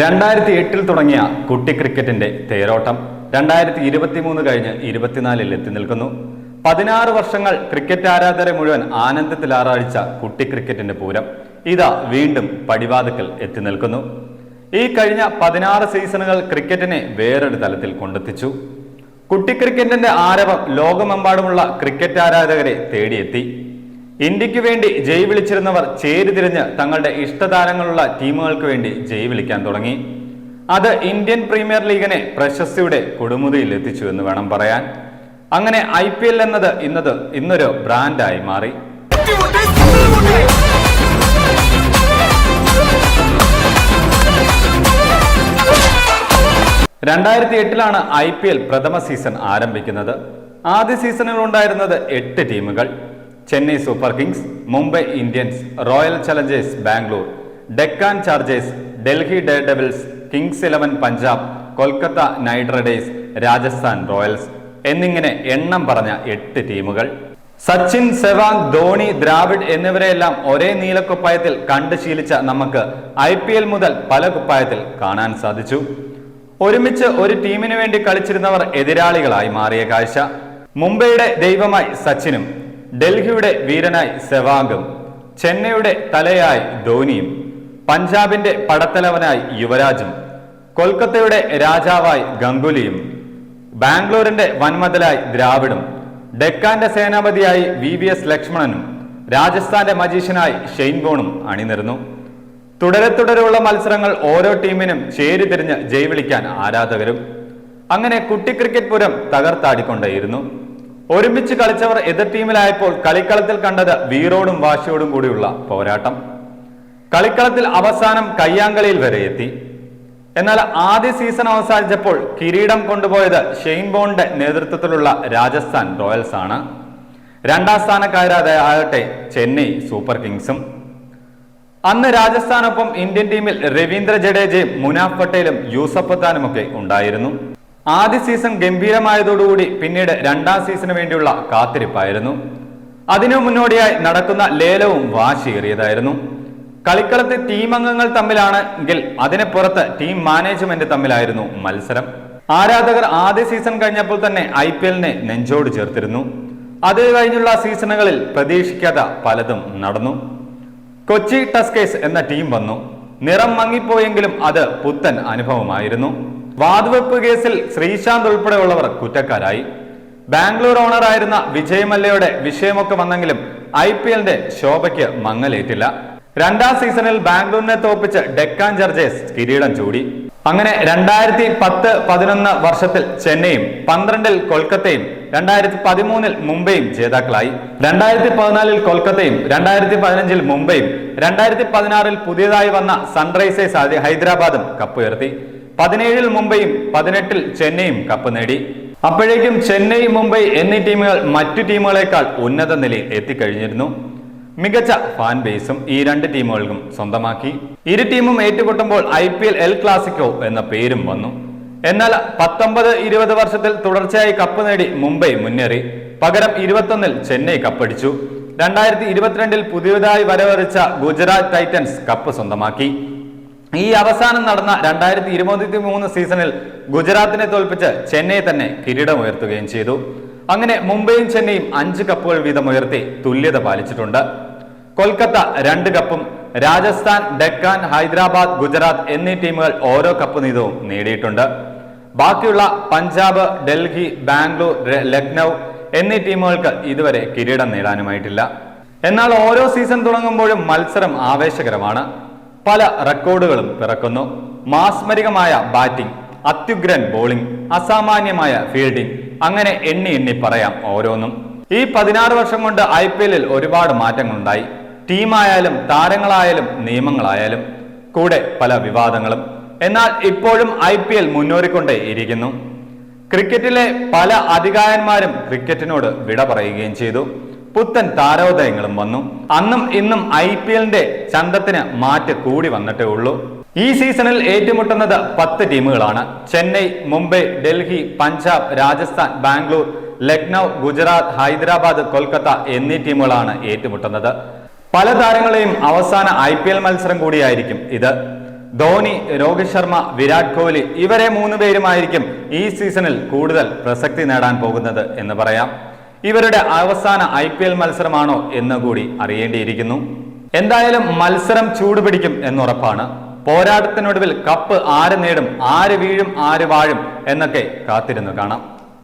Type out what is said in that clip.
രണ്ടായിരത്തി എട്ടിൽ തുടങ്ങിയ കുട്ടി ക്രിക്കറ്റിന്റെ തേരോട്ടം രണ്ടായിരത്തി ഇരുപത്തി മൂന്ന് കഴിഞ്ഞ് ഇരുപത്തിനാലിൽ എത്തി നിൽക്കുന്നു. പതിനാറ് വർഷങ്ങൾ ക്രിക്കറ്റ് ആരാധകരെ മുഴുവൻ ആനന്ദത്തിൽ ആറാഴ്ച കുട്ടി ക്രിക്കറ്റിന്റെ പൂരം ഇതാ വീണ്ടും പടിവാതുക്കൽ എത്തി നിൽക്കുന്നു. ഈ കഴിഞ്ഞ പതിനാറ് സീസണുകൾ ക്രിക്കറ്റിനെ വേറൊരു തലത്തിൽ കൊണ്ടെത്തിച്ചു. കുട്ടി ക്രിക്കറ്റിന്റെ ആരവം ലോകമെമ്പാടുമുള്ള ക്രിക്കറ്റ് ആരാധകരെ തേടിയെത്തി. ഇന്ത്യയ്ക്ക് വേണ്ടി ജയ് വിളിച്ചിരുന്നവർ ചേരിതിരിഞ്ഞ് തങ്ങളുടെ ഇഷ്ടതാരങ്ങളുള്ള ടീമുകൾക്ക് വേണ്ടി ജയ് വിളിക്കാൻ തുടങ്ങി. അത് ഇന്ത്യൻ പ്രീമിയർ ലീഗിനെ പ്രശസ്തിയുടെ കൊടുമുതിയിൽ എത്തിച്ചു എന്ന് വേണം പറയാൻ. അങ്ങനെ ഐ പി എൽ എന്നത് ഇന്നത് ഇന്നൊരു ബ്രാൻഡായി മാറി. രണ്ടായിരത്തി എട്ടിലാണ് ഐ പി എൽ പ്രഥമ സീസൺ ആരംഭിക്കുന്നത്. ആദ്യ സീസണിൽ ഉണ്ടായിരുന്നത് എട്ട് ടീമുകൾ. Chennai super kings Mumbai Indians royal challengers Bangalore Deccan chargers Delhi daredevils kings eleven Punjab Kolkata knight riders Rajasthan royals എന്നിങ്ങനെ എണ്ണം പറഞ്ഞ എട്ട് ടീമുകൾ സച്ചിൻ സെവാങ് ധോണി ദ്രാവിഡ് എന്നിവരെയെല്ലാം ഒരേ നീലക്കുപ്പായത്തിൽ കണ്ടു ശീലിച്ച നമുക്ക് ഐ പി എൽ മുതൽ പല കുപ്പായത്തിൽ കാണാൻ സാധിച്ചു. ഒരുമിച്ച് ഒരു ടീമിന് വേണ്ടി കളിച്ചിരുന്നവർ എതിരാളികളായി മാറിയ കാഴ്ച. മുംബൈയുടെ ദൈവമായി സച്ചിനും ഡൽഹിയുടെ വീരനായി സെവാഗും ചെന്നൈയുടെ തലയായി ധോനിയും പഞ്ചാബിന്റെ പടത്തലവനായി യുവരാജും കൊൽക്കത്തയുടെ രാജാവായി ഗംഗുലിയും ബാംഗ്ലൂരിന്റെ വൻമതലായി ദ്രാവിഡും ഡെക്കാന്റെ സേനാപതിയായി വി വി എസ് ലക്ഷ്മണനും രാജസ്ഥാന്റെ മജീഷ്യനായി ഷെയ്ൻബോണും അണിനിരുന്നു. തുടരെ തുടരെയുള്ള മത്സരങ്ങൾ ഓരോ ടീമിനും ചേരിതിരിഞ്ഞ് ജയ് വിളിക്കാൻ ആരാധകരും അങ്ങനെ കുട്ടി ക്രിക്കറ്റ് പുരം തകർത്താടിക്കൊണ്ടേയിരുന്നു. ഒരുമിച്ച് കളിച്ചവർ എതിർ ടീമിലായപ്പോൾ കളിക്കളത്തിൽ കണ്ടത് വീറോടും വാശിയോടും കൂടിയുള്ള പോരാട്ടം. കളിക്കളത്തിൽ അവസാനം കയ്യാങ്കളിയിൽ വരെ എത്തി. എന്നാൽ ആദ്യ സീസൺ അവസാനിച്ചപ്പോൾ കിരീടം കൊണ്ടുപോയത് ഷെയ്ൻ ബോണിന്റെ നേതൃത്വത്തിലുള്ള രാജസ്ഥാൻ റോയൽസ് ആണ്. രണ്ടാം സ്ഥാനക്കാരാകട്ടെ ചെന്നൈ സൂപ്പർ കിങ്സും. അന്ന് രാജസ്ഥാനൊപ്പം ഇന്ത്യൻ ടീമിൽ രവീന്ദ്ര ജഡേജയും മുനാഫ് പട്ടേലും യൂസഫ് പത്താനുമൊക്കെ ഉണ്ടായിരുന്നു. ആദ്യ സീസൺ ഗംഭീരമായതോടുകൂടി പിന്നീട് രണ്ടാം സീസണ് വേണ്ടിയുള്ള കാത്തിരിപ്പായിരുന്നു. അതിനു മുന്നോടിയായി നടക്കുന്ന ലേലവും വാശിയേറിയതായിരുന്നു. കളിക്കളത്തിൽ ടീം അംഗങ്ങൾ തമ്മിലാണെങ്കിൽ അതിന് പുറത്ത് ടീം മാനേജ്മെന്റ് തമ്മിലായിരുന്നു മത്സരം. ആരാധകർ ആദ്യ സീസൺ കഴിഞ്ഞപ്പോൾ തന്നെ ഐ പി എല്ലിനെ നെഞ്ചോട് ചേർത്തിരുന്നു. അത് കഴിഞ്ഞുള്ള സീസണുകളിൽ പ്രതീക്ഷിക്കാത്ത പലതും നടന്നു. കൊച്ചി ടസ്കേഴ്സ് എന്ന ടീം വന്നു. നിറം മങ്ങിപ്പോയെങ്കിലും അത് പുത്തൻ അനുഭവമായിരുന്നു. വാതുവെപ്പ് കേസിൽ ശ്രീശാന്ത് ഉൾപ്പെടെയുള്ളവർ കുറ്റക്കാരായി. ബാംഗ്ലൂർ ഓണറായിരുന്ന വിജയ് മല്ലയുടെ വിഷയമൊക്കെ വന്നെങ്കിലും ഐ പി എല്ലിന്റെ ശോഭയ്ക്ക് മങ്ങലേറ്റില്ല. രണ്ടാം സീസണിൽ ബാംഗ്ലൂരിനെ തോപ്പിച്ച് ഡെക്കാൻ ജർജേഴ്സ് കിരീടം ചൂടി. അങ്ങനെ രണ്ടായിരത്തി പത്ത് പതിനൊന്ന് വർഷത്തിൽ ചെന്നൈയും പന്ത്രണ്ടിൽ കൊൽക്കത്തയും രണ്ടായിരത്തി പതിമൂന്നിൽ മുംബൈയും ജേതാക്കളായി. രണ്ടായിരത്തി പതിനാലിൽ കൊൽക്കത്തയും രണ്ടായിരത്തി പതിനഞ്ചിൽ മുംബൈയും രണ്ടായിരത്തി പതിനാറിൽ പുതിയതായി വന്ന സൺറൈസേഴ്സ് ഹൈദരാബാദും കപ്പ് ഉയർത്തി പതിനേഴിൽ മുംബൈയും പതിനെട്ടിൽ ചെന്നൈയും കപ്പ് നേടി. അപ്പോഴേക്കും ചെന്നൈ മുംബൈ എന്നീ ടീമുകൾ മറ്റു ടീമുകളെക്കാൾ ഉന്നത നിലയിൽ എത്തിക്കഴിഞ്ഞിരുന്നു. മികച്ച ഫാൻ ബേസും ഈ രണ്ട് ടീമുകൾക്കും സ്വന്തമാക്കി. ഇരു ടീമും ഏറ്റുമുട്ടുമ്പോൾ I P L El Clasico എന്ന പേരും വന്നു. എന്നാൽ പത്തൊമ്പത് ഇരുപത് വർഷത്തിൽ തുടർച്ചയായി കപ്പ് നേടി മുംബൈ മുന്നേറി. പകരം ഇരുപത്തൊന്നിൽ ചെന്നൈ കപ്പടിച്ചു. രണ്ടായിരത്തി ഇരുപത്തിരണ്ടിൽ പുതിയതായി വരവറിച്ച ഗുജറാത്ത് ടൈറ്റൻസ് കപ്പ് സ്വന്തമാക്കി. ഈ അവസാനം നടന്ന രണ്ടായിരത്തി ഇരുപത്തി മൂന്ന് സീസണിൽ ഗുജറാത്തിനെ തോൽപ്പിച്ച് ചെന്നൈ തന്നെ കിരീടമുയർത്തുകയും ചെയ്തു. അങ്ങനെ മുംബൈയും ചെന്നൈയും അഞ്ച് കപ്പുകൾ വീതം ഉയർത്തി തുല്യത പാലിച്ചിട്ടുണ്ട്. കൊൽക്കത്ത രണ്ട് കപ്പും രാജസ്ഥാൻ ഡെക്കാൻ ഹൈദരാബാദ് ഗുജറാത്ത് എന്നീ ടീമുകൾ ഓരോ കപ്പ് നീതവും നേടിയിട്ടുണ്ട്. ബാക്കിയുള്ള പഞ്ചാബ് ഡൽഹി ബാംഗ്ലൂർ ലക്നൗ എന്നീ ടീമുകൾക്ക് ഇതുവരെ കിരീടം നേടാനുമായിട്ടില്ല. എന്നാൽ ഓരോ സീസൺ തുടങ്ങുമ്പോഴും മത്സരം ആവേശകരമാണ്. പല റെക്കോർഡുകളും പിറക്കുന്നു. മാസ്മരികമായ ബാറ്റിംഗ് അത്യുഗ്രൻ ബോളിംഗ് അസാമാന്യമായ ഫീൽഡിംഗ് അങ്ങനെ എണ്ണി എണ്ണി പറയാം ഓരോന്നും. ഈ പതിനാറ് വർഷം കൊണ്ട് ഐ പി എല്ലിൽ ഒരുപാട് മാറ്റങ്ങളുണ്ടായി. ടീമായാലും താരങ്ങളായാലും നിയമങ്ങളായാലും കൂടെ പല വിവാദങ്ങളും. എന്നാൽ ഇപ്പോഴും ഐ പി എൽ മുന്നേറിക്കൊണ്ടേ ഇരിക്കുന്നു. ക്രിക്കറ്റിലെ പല അധികായന്മാരും ക്രിക്കറ്റിനോട് വിട പറയുകയും ചെയ്തു. പുത്തൻ താരോദയങ്ങളും വന്നു. അന്നും ഇന്നും ഐ പി എല്ലിന്റെ ചന്തത്തിന് മാറ്റ് കൂടി വന്നിട്ടേ ഉള്ളൂ. ഈ സീസണിൽ ഏറ്റുമുട്ടുന്നത് പത്ത് ടീമുകളാണ്. ചെന്നൈ മുംബൈ ഡൽഹി പഞ്ചാബ് രാജസ്ഥാൻ ബാംഗ്ലൂർ ലക്നൗ ഗുജറാത്ത് ഹൈദരാബാദ് കൊൽക്കത്ത എന്നീ ടീമുകളാണ് ഏറ്റുമുട്ടുന്നത്. പല താരങ്ങളെയും അവസാന ഐ പി എൽ മത്സരം കൂടിയായിരിക്കും ഇത്. ധോനി രോഹിത് ശർമ്മ വിരാട് കോഹ്ലി ഇവരെ മൂന്ന് പേരുമായിരിക്കും ഈ സീസണിൽ കൂടുതൽ പ്രസക്തി നേടാൻ പോകുന്നത് എന്ന് പറയാം. ഇവരുടെ അവസാന ഐ പി എൽ മത്സരമാണോ എന്ന് കൂടി അറിയേണ്ടിയിരിക്കുന്നു. എന്തായാലും മത്സരം ചൂടുപിടിക്കും എന്നുറപ്പാണ്. പോരാട്ടത്തിനൊടുവിൽ കപ്പ് ആര് നേടും ആര് വീഴും ആര് വാഴും എന്നൊക്കെ കാത്തിരുന്നു കാണാം.